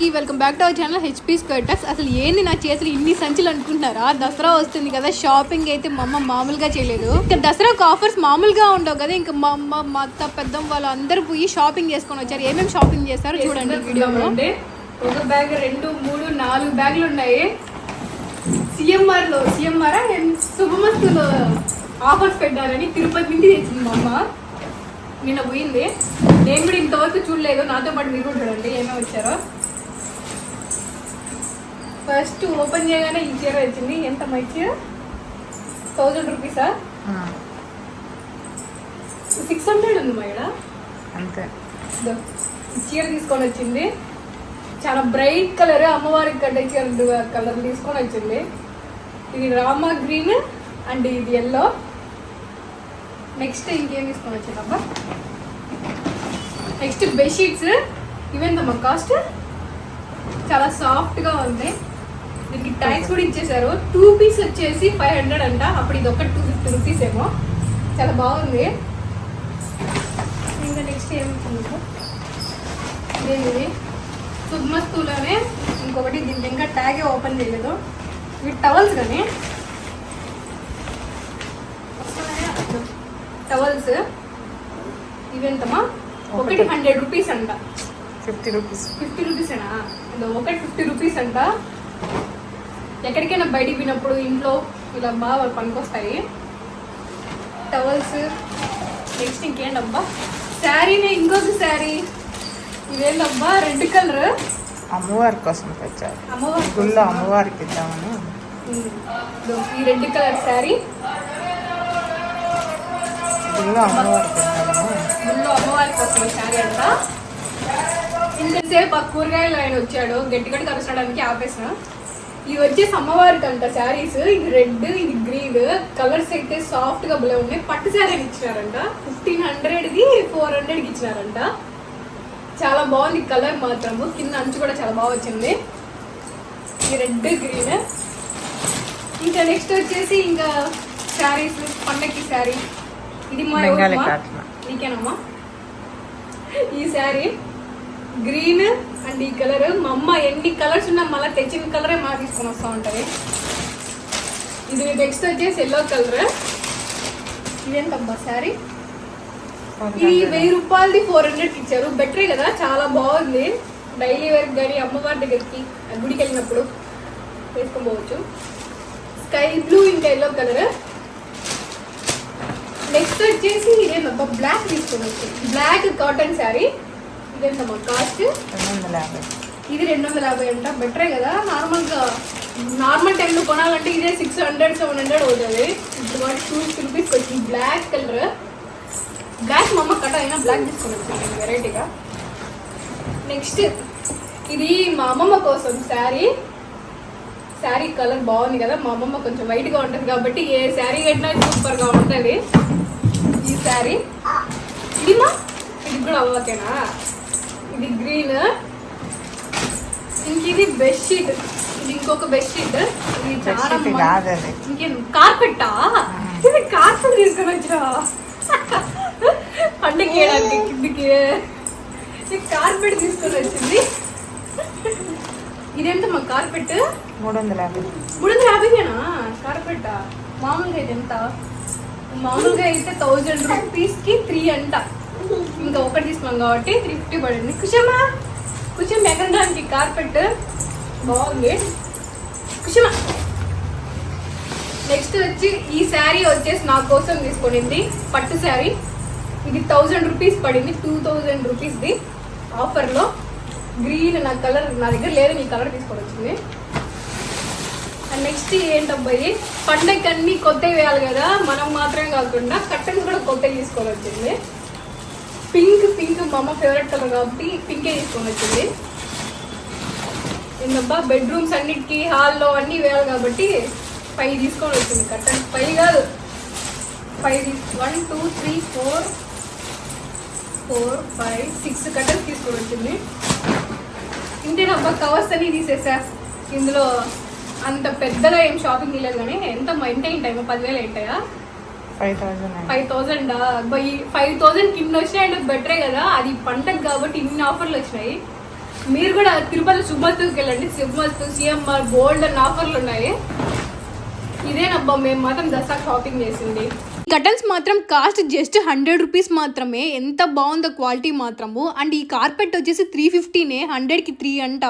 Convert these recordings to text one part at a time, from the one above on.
అందరికీ welcome back to our channel HP squatters అసలు ఏంది నా చేతులు ఇన్ని సంచులు అనుకుంటున్నారా? దసరా వస్తుంది కదా షాపింగ్ అయితే మా అమ్మ మామూలుగా చేయలేదు. ఇంకా దసరాకు ఆఫర్స్ మామూలుగా ఉండవు కదా ఇంకా మా అమ్మ మా అత్త పెద్దమ్మ వాళ్ళు అందరూ పోయి షాపింగ్ చేసుకొని వచ్చారు. ఏమేమి షాపింగ్ చేస్తారో చూడండి వీడియోలో ఒక బ్యాగ్ రెండు మూడు నాలుగు బ్యాగులు ఉన్నాయి. సిఎంఆర్లో సిఎంఆర్ శుభమస్తులో ఆఫర్స్ పెట్టారని తిరుపతి నుండి తెచ్చింది మా అమ్మ. నిన్న పోయింది. నేను కూడా ఇంతవరకు చూడలేదు. నాతో పాటు మీరు కూడా చూడండి ఏమేమి వచ్చారో ఫస్ట్ ఓపెన్ చేయగానే ఈ చీర వచ్చింది. ఎంత మై చీర థౌజండ్ రూపీసా? సిక్స్ హండ్రెడ్ ఉంది మా ఇక్కడ అంతే. చీర తీసుకొని వచ్చింది. చాలా బ్రైట్ కలర్ అమ్మవారికి కట్టే చీర కలర్ తీసుకొని వచ్చింది. ఇది రామా గ్రీన్ అండ్ ఇది ఎల్లో నెక్స్ట్ ఇంకేం తీసుకొని వచ్చిందమ్మా? నెక్స్ట్ బెడ్షీట్స్ ఇవేందమ్మా కాస్ట్ చాలా సాఫ్ట్గా ఉంది. దీనికి ట్యాక్స్ కూడా ఇచ్చేసారు టూ పీస్ వచ్చేసి ఫైవ్ హండ్రెడ్ అంట. అప్పుడు ఇది ఒకటి టూ ఫిఫ్టీ రూపీస్ ఏమో. చాలా బాగుంది. ఇంకా నెక్స్ట్ ఏమి ఇదేంటిది? శుభ్మస్తులోనే ఇంకొకటి దీనికి ఇంకా ట్యాగే ఓపెన్ చేయలేదు. ఇవి టవల్స్ కానీ. టవల్స్ ఇవెంతమా ఒకటి హండ్రెడ్ రూపీస్ అంట. ఫిఫ్టీ రూపీస్ ఫిఫ్టీ రూపీసేనా ఇదో ఒకటి ఫిఫ్టీ రూపీస్ అంట. ఎక్కడికైనా బయటికి పోయినప్పుడు ఇంట్లో ఇలా బాగా పనికొస్తాయి. టవల్స్ నెక్స్ట్ ఇంకేంటబ్బా శారీనే ఇంకొక శారీ ఇదేంటబ్బా రెడ్ కలర్ అమ్మవారి కోసం తెచ్చారు. అమ్మవారి గుళ్ళో అమ్మవారికి ఇద్దామని. ఇదో ఈ రెడ్ కలర్ శారీ గుళ్ళో అమ్మవారికి ముందు అమ్మవారి కోసం ఈ శారీ అంట ఇంతసేపు ఆ కూరగాయలు ఆయన వచ్చాడు. గట్టి గట్టి కలసడానికి ఆపేసిన. ఇవి వచ్చేసి అమ్మవారికి అంట శారీస్. ఇది రెడ్ ఇది గ్రీన్. కలర్స్ అయితే సాఫ్ట్గా భలే ఉన్నాయి. పట్టు శారీ అని ఇచ్చినారంట. ఫిఫ్టీన్ హండ్రెడ్ ది ఫోర్ హండ్రెడ్కి ఇచ్చినారంట. చాలా బాగుంది కలర్ మాత్రము. కింద అంచు కూడా చాలా బాగా వచ్చింది. ఈ రెడ్ గ్రీన్. ఇంకా నెక్స్ట్ వచ్చేసి ఇంకా శారీస్ పండక్కి శారీ. ఇది మా నీకేనమ్మా? ఈ శారీ. గ్రీన్ అండ్ ఈ కలర్. మా అమ్మ ఎన్ని కలర్స్ ఉన్నా మళ్ళీ తెచ్చిన కలరే మా తీసుకొని వస్తూ ఉంటుంది. ఇది నెక్స్ట్ వచ్చేసి ఎల్లో కలర్ ఇదేంటమ్మా శారీ? ఇది వెయ్యి రూపాయలది ఫోర్ హండ్రెడ్ ఇచ్చారు. బెటరే కదా? చాలా బాగుంది. డైలీ వేర్ కానీ అమ్మవారి దగ్గరికి గుడికి వెళ్ళినప్పుడు వేసుకొని పోవచ్చు. స్కై బ్లూ ఇంకా ఎల్లో కలర్ నెక్స్ట్ వచ్చేసి ఇదేంటబ్బా బ్లాక్ తీసుకోవచ్చు బ్లాక్ కాటన్ శారీ. ఇదేంటమ్మా కాస్ట్ రెండు వందల యాభై ఇది రెండు వందల యాభై అంట బెటరే కదా నార్మల్గా నార్మల్ టైంలో కొనాలంటే ఇదే సిక్స్ హండ్రెడ్ సెవెన్ హండ్రెడ్ అవుతుంది ఇప్పుడు వాటి టూ ఫిఫ్టీ రూపీస్కి వచ్చింది బ్లాక్ కలర్ బ్లాక్ మా అమ్మ కట్ అయినా బ్లాక్ తీసుకొని వచ్చింది వెరైటీగా నెక్స్ట్ ఇది మా అమ్మమ్మ కోసం శారీ శారీ కలర్ బాగుంది కదా మా అమ్మమ్మ కొంచెం వైట్గా ఉంటుంది కాబట్టి ఏ శారీ కట్టినా సూపర్గా ఉంటుంది ఈ శారీ ఇది మా ఇది కూడా అవ్వకేనా ఇది గ్రీన్. ఇంక ఇది బెడ్షీట్. ఇది ఇంకొక బెడ్షీట్. ఇది చాలా ఇంకేం కార్పెట్టా? ఇది కార్పెట్ తీసుకొని వచ్చా పండగ వేయడానికి కిందికి? ఇది కార్పెట్ తీసుకొని వచ్చింది. ఇదెంత మా కార్పెట్ మూడు వందల యాభై మూడు వందల యాభైనా కార్పెట్ మామూలుగా అయితే ఎంత మామూలుగా అయితే థౌజండ్ రూపీస్కి త్రీ అంట. ఇంకా ఒకటి తీసుకున్నాం కాబట్టి త్రీ ఫిఫ్టీ పడింది. కుషమా కుషం ఎగరడానికి కార్పెట్ బాగుంది. కుషమా. నెక్స్ట్ వచ్చి ఈ శారీ వచ్చేసి నా కోసం తీసుకొనింది. పట్టు శారీ ఇది థౌజండ్ రూపీస్ పడింది. టూ థౌజండ్ రూపీస్ది ఆఫర్లో గ్రీన్ నా కలర్ నా దగ్గర లేదు నీ కలర్ తీసుకొని వచ్చింది అండ్ నెక్స్ట్ ఏంటబ్బాయి పండగకి అన్నీ కొత్తవి వేయాలి కదా. మనం మాత్రమే కాకుండా కర్టన్స్ కూడా కొత్తవి తీసుకొని వచ్చింది పింక్ పింక్ మా అమ్మ ఫేవరెట్ కలర్ కాబట్టి పింకే తీసుకొని వచ్చింది. ఏంటబ్బా బెడ్రూమ్స్ అన్నిటికీ హాల్లో అన్నీ వేయాలి కాబట్టి ఫైవ్ తీసుకొని వచ్చింది. కట్టన్ ఫైవ్ కాదు. Five one two three four four five six కట్టన్స్ తీసుకొని వచ్చింది. ఇంతేనబ్బా కవర్స్ అని తీసేసా. ఇందులో అంత పెద్దగా ఏం షాపింగ్ తీయలేదు కానీ ఎంత ఎంత ఏంటాయో పదివేలు ఏంటాయా five thousand five thousand? Five thousand కింద వచ్చినాయంటే బెటరే కదా. అది పండగ కాబట్టి ఇన్ని ఆఫర్లు వచ్చినాయి. మీరు కూడా తిరుపతి శుభస్తుకి వెళ్ళండి. శుభమస్తు సిఎంఆర్ గోల్డ్ అండ్ ఆఫర్లు ఉన్నాయి. ఇదేనబ్బా మేము మాత్రం దసరా షాపింగ్ చేసింది. కటన్స్ మాత్రం కాస్ట్ జస్ట్ హండ్రెడ్ రూపీస్ మాత్రమే. ఎంత బాగుందో క్వాలిటీ మాత్రము. అండ్ ఈ కార్పెట్ వచ్చేసి త్రీ ఫిఫ్టీనే. హండ్రెడ్కి త్రీ అంట.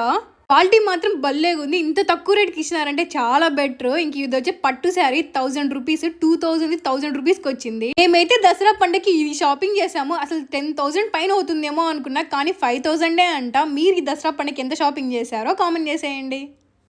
క్వాలిటీ మాత్రం భలేగా ఉంది. ఇంత తక్కువ రేట్కి ఇచ్చినారంటే చాలా బెటర్. ఇంక ఇది వచ్చి పట్టు sari thousand rupees two thousand thousand రూపీస్కి వచ్చింది. మేమైతే దసరా పండుగకి ఇది షాపింగ్ చేసాము అసలు టెన్ థౌసండ్ పైన అవుతుందేమో అనుకున్నా కానీ ఫైవ్ థౌసండే అంట. మీరు ఈ దసరా పండుగకి ఎంత షాపింగ్ చేశారో కామెంట్ చేసేయండి.